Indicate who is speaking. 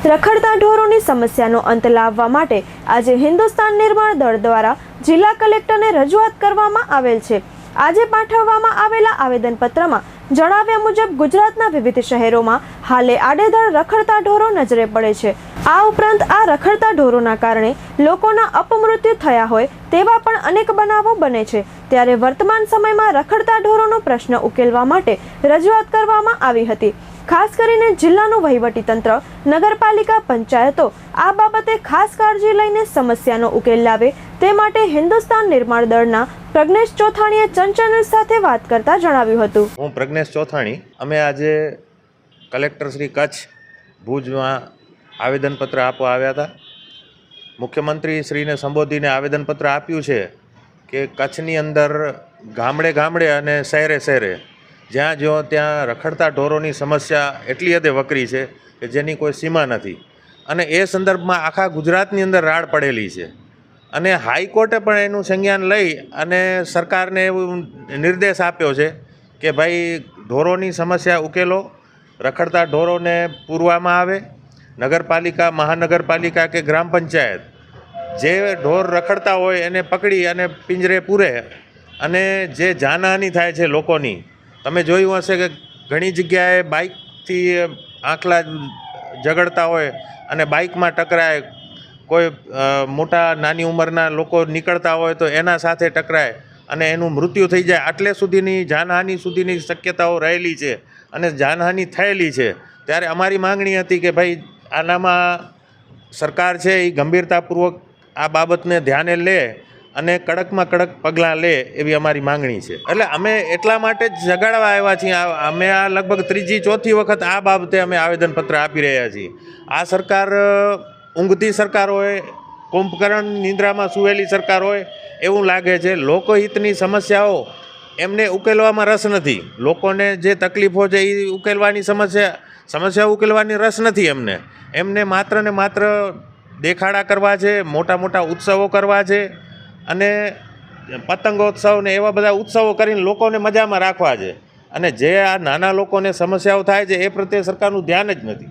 Speaker 1: રખડતા ઢોરોની સમસ્યાનો અંત લાવવા માટે આજે હિન્દુસ્તાન નિર્માણ દળ દ્વારા જિલ્લા કલેક્ટરને રજૂઆત કરવામાં આવેલ છે. આજે પાઠવવામાં આવેલા આવેદનપત્રમાં જણાવ્યા મુજબ, ગુજરાતના વિવિધ શહેરોમાં હાલે આડેધડ રખડતા ઢોરો નજરે પડે છે. આ ઉપરાંત આ રખડતા ઢોરોના કારણે લોકોના અપમૃત્યુ થયા હોય તેવા પણ અનેક બનાવો બને છે. ત્યારે વર્તમાન સમયમાં રખડતા ઢોરોનો પ્રશ્ન ઉકેલવા માટે રજૂઆત કરવામાં આવી હતી. ખાસ કરીને જિલ્લાનું વહીવટીતંત્ર નગરપાલિકા, પંચાયતો આ બાબતે ખાસ કાળજી લઈને સમસ્યાનો ઉકેલ લાવે તે માટે હિન્દુસ્તાન નિર્માણ દળના પ્રજ્ઞેશ ચોથાણીએ ચંચલ સાથે વાત કરતા જણાવ્યું હતું.
Speaker 2: હું પ્રજ્ઞેશ ચોથાણી. અમે આજે કલેક્ટર શ્રી કચ્છ ભુજમાં આવેદનપત્ર આપવા આવ્યા હતા. મુખ્યમંત્રી શ્રીને સંબોધીને આવેદનપત્ર આપ્યું છે કે કચ્છની અંદર ગામડે ગામડે અને શહેરે શહેરે, જ્યાં જો ત્યાં રખડતા ઢોરોની સમસ્યા એટલી હદે વકરી છે કે જેની કોઈ સીમા નથી. અને એ સંદર્ભમાં આખા ગુજરાતની અંદર રાડ પડેલી છે. અને હાઈકોર્ટે પણ એનું સંજ્ઞાન લઈ અને સરકારને એવું નિર્દેશ આપ્યો છે કે ભાઈ ઢોરોની સમસ્યા ઉકેલો, રખડતા ઢોરોને પૂરવામાં આવે, નગરપાલિકા, મહાનગરપાલિકા કે ગ્રામ પંચાયત જે ઢોર રખડતા હોય એને પકડી અને પિંજરે પૂરે અને જે જાનહાની થાય છે લોકોની, તમે જોયું હશે કે ઘણી જગ્યાએ બાઇકથી આંખલા ઝઘડતા હોય અને બાઇકમાં ટકરાય કોઈ મોટા નાની ઉંમરના લોકો નીકળતા હોય તો એના સાથે ટકરાય અને એનું મૃત્યુ થઈ જાય. આટલે સુધીની જાનહાનિ સુધીની શક્યતાઓ રહેલી છે અને જાનહાનિ થયેલી છે. ત્યારે અમારી માંગણી હતી કે ભાઈ, આનામાં સરકાર છે એ ગંભીરતાપૂર્વક આ બાબતને ધ્યાને લે અને કડકમાં કડક પગલાં લે એવી અમારી માંગણી છે. એટલે અમે એટલા માટે જ જગાડવા આવ્યા છીએ. અમે આ લગભગ ત્રીજી ચોથી વખત આ બાબતે અમે આવેદનપત્ર આપી રહ્યા છીએ. આ સરકાર ઊંઘતી સરકાર હોય, કુંભકરણ નિંદ્રામાં સુવેલી સરકાર હોય, એવું લાગે છે. લોકહિતની સમસ્યાઓ એમને ઉકેલવામાં રસ નથી. લોકોને જે તકલીફો છે એ ઉકેલવાની સમસ્યા સમસ્યા ઉકેલવાની રસ નથી એમને. એમને માત્ર ને માત્ર દેખાડા કરવા છે, મોટા મોટા ઉત્સવો કરવા છે અને પતંગોત્સવ ને એવા બધા ઉત્સવો કરીને લોકોને મજામાં રાખવા છે. અને જે આ નાના લોકોને સમસ્યાઓ થાય છે, એ પ્રત્યે સરકારનું ધ્યાન જ નથી.